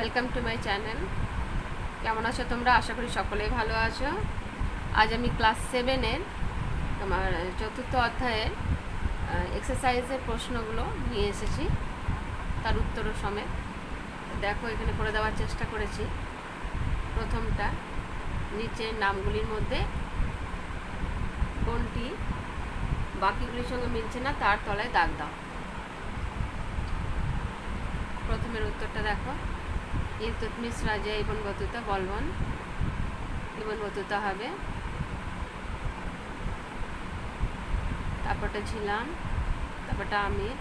Welcome to my channel কেমন আছো তোমরা? আশা করি সকলেই ভালো আছো। আজ আমি ক্লাস সেভেনের তোমার চতুর্থ অধ্যায়ের এক্সারসাইজের প্রশ্নগুলো নিয়ে এসেছি। তার উত্তরও সমেত। দেখো, এখানে করে দেওয়ার চেষ্টা করেছি। প্রথমটা, নিচের নামগুলির মধ্যে কোনটি বাকিগুলির সঙ্গে মিলছে না, তার তলায় দাগ দাও। প্রথমের উত্তরটা দেখো। ইলতুতমিস রাজা Ibn Battuta Balban. Ibn Battuta হবে। তারপরটা ছিলাম তারপরটা আমির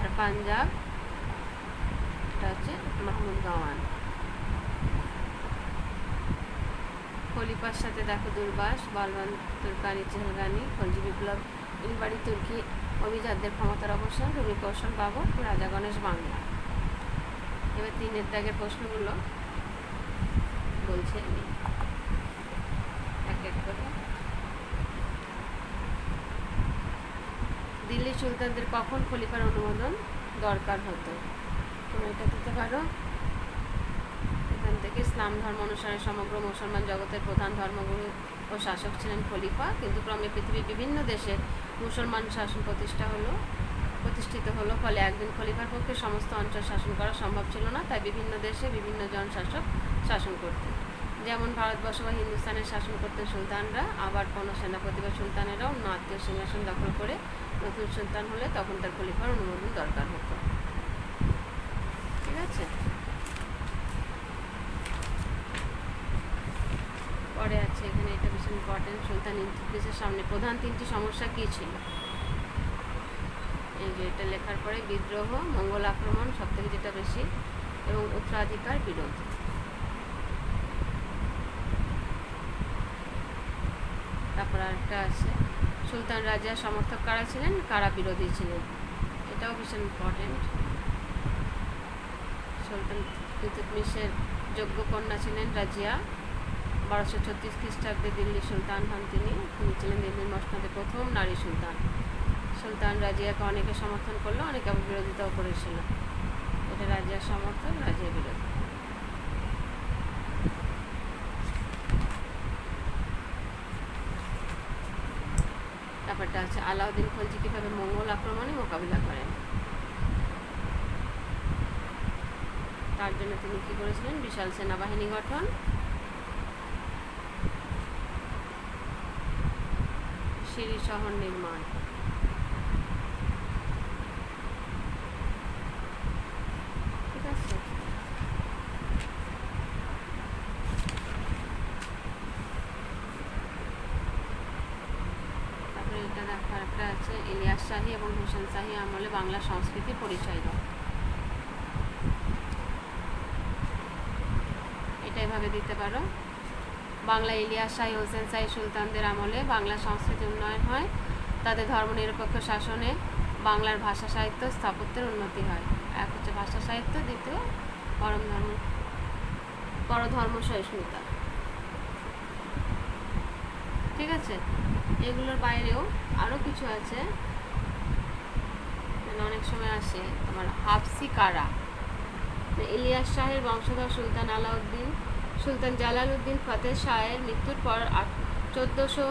আর পাঞ্জাব, এটা হচ্ছে মাহমুদ গাওয়ান। খলিফার সাথে দেখো দুর্বাস, বালবান তুর্কানি চেহলগানি খলজি বিপ্লব। ইলবাড়ি তুর্কি অভিজাতদের ক্ষমতার অবসান রবি কৌশল বাবু, রাজা গণেশ বাংলা। এবার তিনের দাগের প্রশ্নগুলো বলছি আমি। এক এক করে। দিল্লি সুলতানদের কখন খলিফার অনুমোদন দরকার হতো? তুমি এটা দিতে পারো? এখান থেকে ইসলাম ধর্ম অনুসারে সমগ্র মুসলমান জগতের প্রধান ধর্মগুরু ও শাসক ছিলেন খলিফা। কিন্তু ক্রমে পৃথিবীর বিভিন্ন দেশে মুসলমান শাসন প্রতিষ্ঠা হলো। প্রতিষ্ঠিত হলো, ফলে একদিন খলিফার পক্ষে সমস্ত অঞ্চল শাসন করা সম্ভব ছিল না, তাই বিভিন্ন দেশে বিভিন্ন জন শাসক শাসন করতেন। যেমন ভারতবর্ষ বা হিন্দুস্তানের শাসন করতেন সুলতানরা, আবার কোনো সেনাপতি বা সুলতানেরাও অন্য আত্মীয় সিংহাসন দখল করে নতুন সুলতান হলে তখন তার খলিফার অনুমোদন দরকার হতো। ঠিক আছে? পরে আছে এখানে এটা ভীষণ ইম্পর্টেন্ট সুলতান ইন্টিগ্রেসের সামনে প্রধান তিনটি সমস্যা কী ছিল? এই এটা লেখার পরে বিদ্রোহ, মঙ্গল আক্রমণ সব থেকে যেটা বেশি, এবং উত্তরাধিকার, বিরোধ। তারপর আরেকটা আছে, সুলতান রাজা সমর্থক কারা ছিলেন? কারা বিরোধী ছিলেন? এটাও ভীষণ ইম্পর্টেন্ট সুলতান ইলতুতমিশের যোগ্য কন্যা ছিলেন রাজিয়া। বারোশো ছত্রিশ খ্রিস্টাব্দে দিল্লি সুলতান হন তিনি। তিনি ছিলেন দিল্লির মসনদে প্রথম নারী সুলতান। সুলতান রাজিয়াকে অনেকে সমর্থন করল, অনেকে আবার বিরোধিতাও করেছিল। এটা রাজিয়ার সমর্থন রাজিয়া বিরোধী। ব্যাপারটা আছে আলাউদ্দিন খলজি কীভাবে মঙ্গল আক্রমণে মোকাবিলা করেন? তার জন্য তিনি কী করেছিলেন? বিশাল সেনাবাহিনী গঠন। সিঁড়ি শহর নির্মাণ ঠিক আছে তারপরে এটা দেখার একটা আছে ইলিয়াস শাহী এবং হোসেন শাহী আমলে বাংলা সংস্কৃতি পরিচয় দাও এটা এভাবে দিতে পারো। বাংলা ইলিয়াস শাহী, হোসেন শাহী সুলতানদের আমলে বাংলা সংস্কৃতি উন্নয়ন হয়। তাদের ধর্মনিরপেক্ষ শাসনে বাংলার ভাষা সাহিত্য স্থাপত্যের উন্নতি হয়। এক হচ্ছে ভাষা সাহিত্য, দ্বিতীয় পরম ধর্ম, পরধর্ম সহিষ্ণুতা। ঠিক আছে? এগুলোর বাইরেও আরও কিছু আছে। অনেক সময় আসে। তোমার হাফসি কারা। ইলিয়াস শাহের বংশধর সুলতান আলাউদ্দিন, সুলতান জালালউদ্দিন ফতেহ শাহের মৃত্যুর পর চোদ্দোশো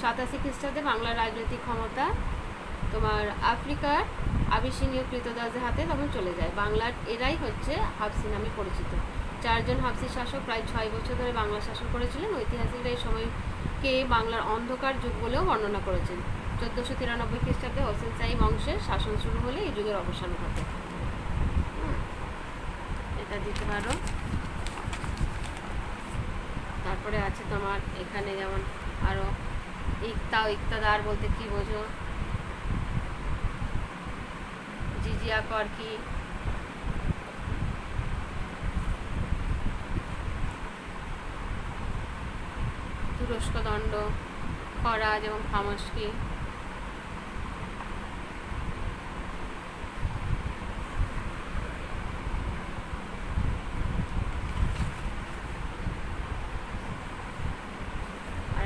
সাতাশি খ্রিস্টাব্দে বাংলার রাজনৈতিক ক্ষমতা তোমার আফ্রিকার আবিসিনীয় কৃতদাসদের হাতে তখন চলে যায়। বাংলার এরাই হচ্ছে হাফসি নামে পরিচিত। চারজন হাফসি শাসক প্রায় ছয় বছর ধরে বাংলা শাসন করেছিলেন। ঐতিহাসিকরা এই সময়কে বাংলার অন্ধকার যুগ বলেও বর্ণনা করেছেন। চোদ্দোশো তিরানব্বই খ্রিস্টাব্দে হোসেন সাই বংশের শাসন শুরু হলে এই যুগের অবসান ঘটে। এটা দিতে পারো। তারপরে আছে তোমার এখানে যেমন আরও ইকতা, ইকতাদার বলতে কি বোঝো? জিজিয়া কর কি? তুরস্ক দণ্ড খরাজ এবং খামস্কি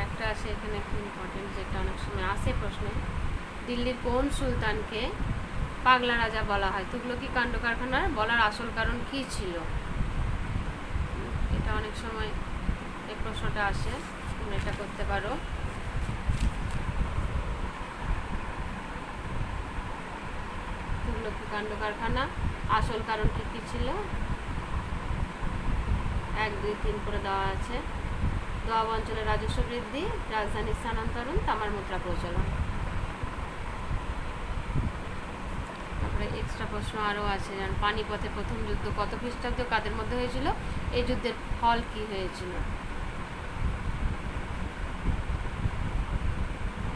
একটা আছে এখানে একটা ইম্পর্টেন্ট যেটা অনেক সময় আসে প্রশ্নে। দিল্লির কোন সুলতানকে পাগলা রাজা বলা হয়? তুগলকি কাণ্ড কারখানার বলার আসল কারণ কি ছিল? এটা অনেক সময় এই প্রশ্নটা আসে। তোমরা এটা করতে পারো। কাণ্ড কারখানা, আসল কারণ কি কি ছিল? এক, দুই, তিন করে দেওয়া আছে। দোয়াব অঞ্চলে রাজস্ব বৃদ্ধি, রাজধানী স্থানান্তরণ, তামার মুদ্রা প্রচলন। তারপরে এক্সট্রা প্রশ্ন আরও আছে, যেমন পানিপথে প্রথম যুদ্ধ কত খ্রিস্টাব্দ কাদের মধ্যে হয়েছিল? এই যুদ্ধের ফল কি হয়েছিল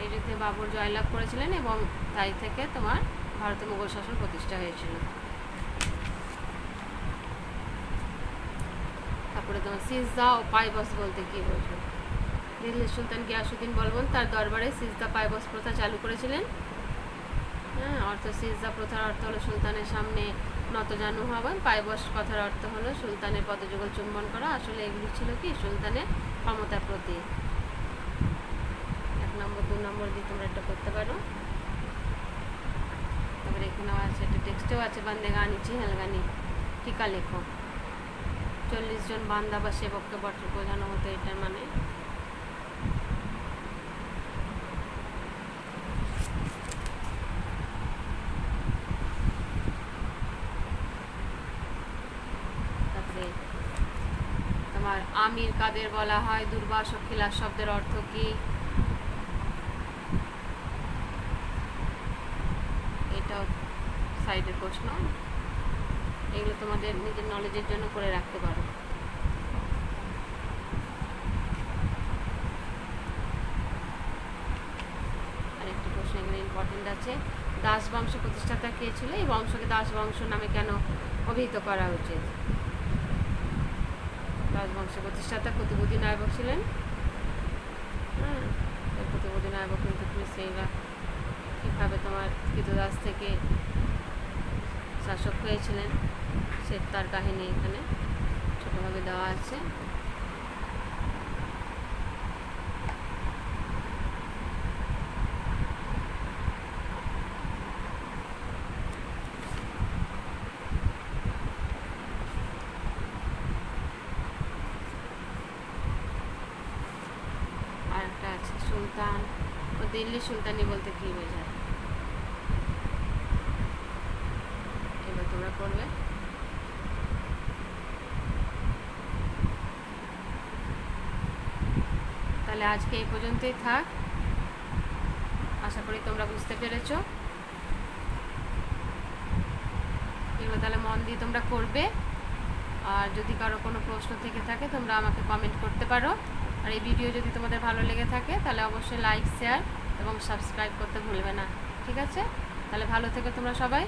এই যুদ্ধে বাবর জয়লাভ করেছিলেন এবং তাই থেকে তোমার ভারতে মুঘল শাসন প্রতিষ্ঠা হয়েছিল। তারপরে তোমার সিজদা ও পাইবস বলতে কি বোঝো? দিল্লির সুলতান গিয়াসুদ্দিন বলবন তার দরবারে সিজদা পাইবস প্রথা চালু করেছিলেন। হ্যাঁ অর্থ সিজদা প্রথার অর্থ হলো সুলতানের সামনে নতজানু হওয়া। পাইবস কথার অর্থ হলো সুলতানের পদযুগল চুম্বন করা। আসলে এগুলি ছিল কি? সুলতানের ক্ষমতার প্রতীক। নম্বর দিয়ে তোমরা এটা করতে পারো। তারপরে এখানেও আছে এটা টেক্সটেও আছে, বান্দে গানি চিহেল গানি, টিকা লেখো। চল্লিশ জন বান্দা বা সেবককে বটে বোঝানো হতো এটার মানে। আমির কাদের বলা হয় দুর্বাস ও খিলাস শব্দের অর্থ কি? এটাও সাইডের প্রশ্ন। এগুলো তোমাদের নিজের নলেজের জন্য করে রাখতে পারো। আরেকটি প্রশ্ন এখানে ইম্পর্টেন্ট আছে। দাস বংশ প্রতিষ্ঠাতা কে ছিল? এই বংশকে দাস বংশ নামে কেন অভিহিত করা উচিত দাস বংশের প্রতিষ্ঠাতা কুতুবুদ্দিন নায়ক ছিলেন। হ্যাঁ কুতুবুদ্দিন নায়ক কিন্তু তুমি সেইরা কীভাবে তোমার কৃতদাস থেকে শাসক হয়েছিলেন, সে তার কাহিনী এখানে ছোটোভাবে দেওয়া আছে। আর একটা আছে, সুলতান। দিল্লি সুলতানি বলতে কী বোঝায়? এবার তোমরা করবে তাহলে আজকে এই পর্যন্তই থাক। আশা করি তোমরা বুঝতে পেরেছ। এগুলো তাহলে মন দিয়ে তোমরা করবে। আর যদি কারও কোনো প্রশ্ন থেকে থাকে, তোমরা আমাকে কমেন্ট করতে পারো। আর এই ভিডিও যদি তোমাদের ভালো লেগে থাকে, তাহলে অবশ্যই লাইক শেয়ার এবং সাবস্ক্রাইব করতে ভুলবে না। ঠিক আছে? তাহলে ভালো থেকে তোমরা সবাই।